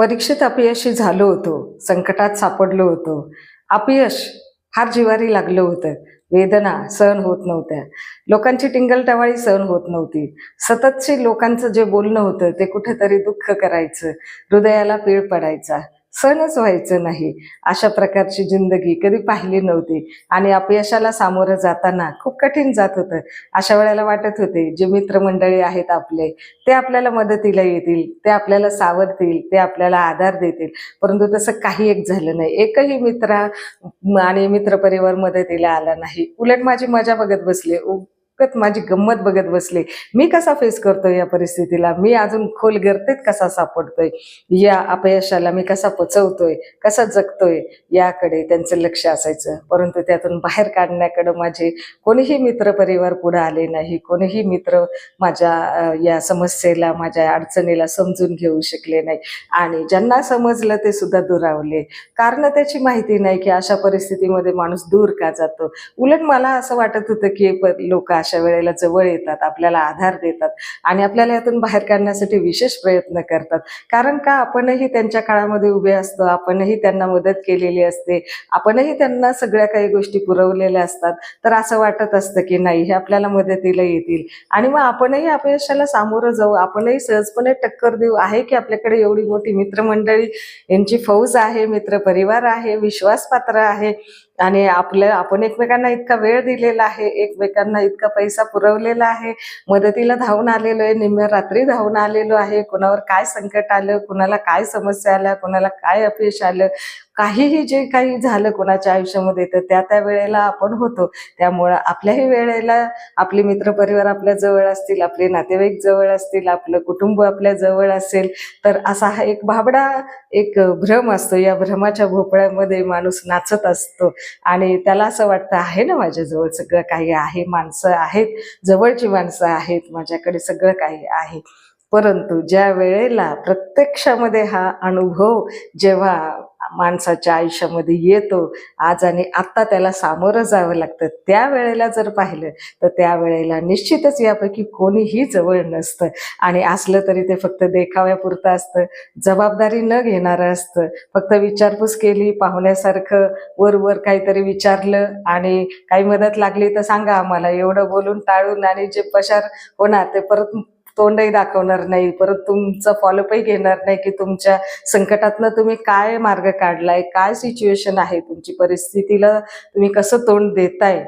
परीक्षेत अपयशी झालो होतो संकटात सापडलो होतो. अपयश फार जिवारी लागलं होतं. वेदना सहन होत नव्हत्या. लोकांची टिंगलटवाळी सहन होत नव्हती. सततचे लोकांचं जे बोलणं होतं ते कुठेतरी दुःख करायचं हृदयाला पीळ पडायचा. सणच व्हायचं नाही. अशा प्रकारची जिंदगी कधी पाहिली नव्हती. आणि अपयशाला सामोरं जाताना खूप कठीण जात होतं. अशा वेळेला वाटत होते जे मित्रमंडळी आहेत आपले ते आपल्याला मदतीला येतील ते आपल्याला सावरतील ते आपल्याला आधार देतील. परंतु तसं काही एक झालं नाही. एकही मित्र आणि मित्रपरिवार मदतीला आला नाही. उलट माझी मजा बघत बसले. फक्त माझी गंमत बघत बसले. मी कसा फेस करतोय या परिस्थितीला? मी अजून खोल गर्तेत कसा सापडतोय? या अपयशाला मी कसा पचवतोय? कसा जगतोय? याकडे त्यांचं लक्ष असायचं. परंतु त्यातून बाहेर काढण्याकडं माझे कोणीही मित्र परिवार पुढे आले नाही. कोणीही मित्र माझ्या या समस्येला माझ्या अडचणीला समजून घेऊ शकले नाही. आणि ज्यांना समजलं ते सुद्धा दुरावले. कारण त्याची माहिती नाही की अशा परिस्थितीमध्ये माणूस दूर का जातो? उलट मला असं वाटत होतं की लोक अशा वेळेला जवळ येतात आपल्याला आधार देतात आणि आपल्याला यातून बाहेर काढण्यासाठी विशेष प्रयत्न करतात. कारण का? आपणही त्यांच्या काळामध्ये उभे असतो आपणही त्यांना मदत केलेली असते आपणही त्यांना सगळ्या काही गोष्टी पुरवलेल्या असतात. तर असं वाटत असतं की नाही हे आपल्याला मदतीला येतील. आणि मग आपणही अपयशाला सामोरं जाऊ आपणही सहजपणे टक्कर देऊ. आहे की आपल्याकडे एवढी मोठी मित्रमंडळी यांची फौज आहे मित्र परिवार आहे विश्वासपात्र आहे आणि आपल्या आपण एकमेकांना इतका वेळ दिलेला आहे एकमेकांना इतका पैसा पुरवलेला आहे मदतीला धावून आलेलो आहे निम्म्या रात्री धावून आलेलो आहे कोणावर काय संकट आलं कोणाला काय समस्या आल्या कोणाला काय अपयश आलं काहीही जे काही झालं कोणाच्या आयुष्यामध्ये तर त्या त्या वेळेला आपण होतो. त्यामुळं आपल्याही वेळेला आपले मित्रपरिवार आपल्या जवळ असतील आपले नातेवाईक जवळ असतील आपलं कुटुंब आपल्या जवळ असेल तर असा हा एक भाबडा एक भ्रम असतो. या भ्रमाच्या भोपळ्यामध्ये माणूस नाचत असतो. आणि त्याला असं वाटतं आहे ना माझ्याजवळ सगळं काही आहे माणसं आहेत जवळची माणसं आहेत माझ्याकडे सगळं काही आहे. परंतु ज्या वेळेला प्रत्यक्षामध्ये हा अनुभव जेव्हा माणसाच्या आयुष्यामध्ये येतो. आज आणि आत्ता त्याला सामोरं जावं लागतं. त्या वेळेला जर पाहिलं तर त्या वेळेला निश्चितच यापैकी कोणीही जवळ नसतं. आणि असलं तरी ते फक्त देखाव्यापुरतं असतं. जबाबदारी न घेणारं असतं. फक्त विचारपूस केली पाहुण्यासारखं वर वर काहीतरी विचारलं आणि काही मदत लागली तर सांगा आम्हाला. एवढं बोलून टाळून आणि जे पशार होणार ते परत तोंडही दाखवणार नाही परत तुमचं फॉलोअपही घेणार नाही की तुमच्या संकटातनं तुम्ही काय मार्ग काढलाय काय सिच्युएशन आहे तुमची परिस्थितीला तुम्ही कसं तोंड देताय?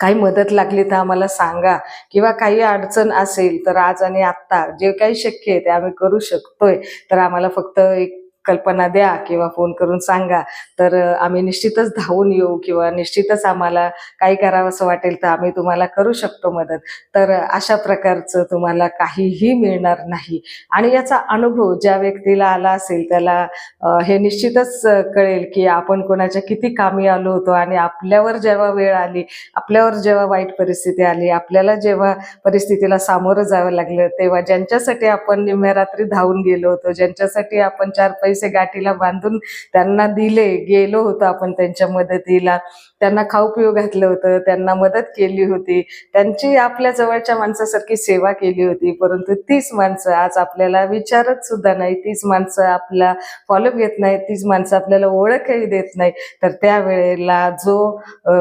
काही मदत लागली तर आम्हाला सांगा. किंवा काही अडचण असेल तर आज आणि आत्ता जे काही शक्य आहे ते आम्ही करू शकतोय. तर आम्हाला फक्त एक कल्पना द्या किंवा फोन करून सांगा. तर आम्ही निश्चितच धावून येऊ किंवा निश्चितच आम्हाला काही करावं असं वाटेल तर आम्ही तुम्हाला करू शकतो मदत. तर अशा प्रकारचं तुम्हाला काहीही मिळणार नाही. आणि याचा अनुभव ज्या व्यक्तीला आला असेल त्याला हे निश्चितच कळेल की आपण कोणाच्या किती कामी आलो होतो आणि आपल्यावर जेव्हा वेळ आली आपल्यावर जेव्हा वाईट परिस्थिती आली आपल्याला जेव्हा परिस्थितीला सामोरं जावं लागलं तेव्हा ज्यांच्यासाठी आपण निम्म्या रात्री धावून गेलो होतो ज्यांच्यासाठी आपण चार पैसे गाठीला बांधून त्यांना दिले. गेलो होतो आपण त्यांच्या मदतीला. त्यांना खाऊ पिऊ घातलं होतं. त्यांना मदत केली होती. त्यांची आपल्या जवळच्या माणसासारखी सेवा केली होती. परंतु तीच माणसं आज आपल्याला विचारत सुद्धा नाही. तीच माणसं आपला फॉलोअप घेत नाही तीच माणसं आपल्याला ओळखही देत नाही तर त्यावेळेला जो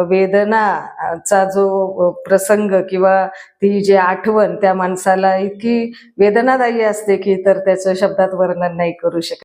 वेदनाचा जो प्रसंग किंवा ती जी आठवण त्या माणसाला इतकी वेदनादायी असते की तर त्याचं शब्दात वर्णन नाही करू शकत.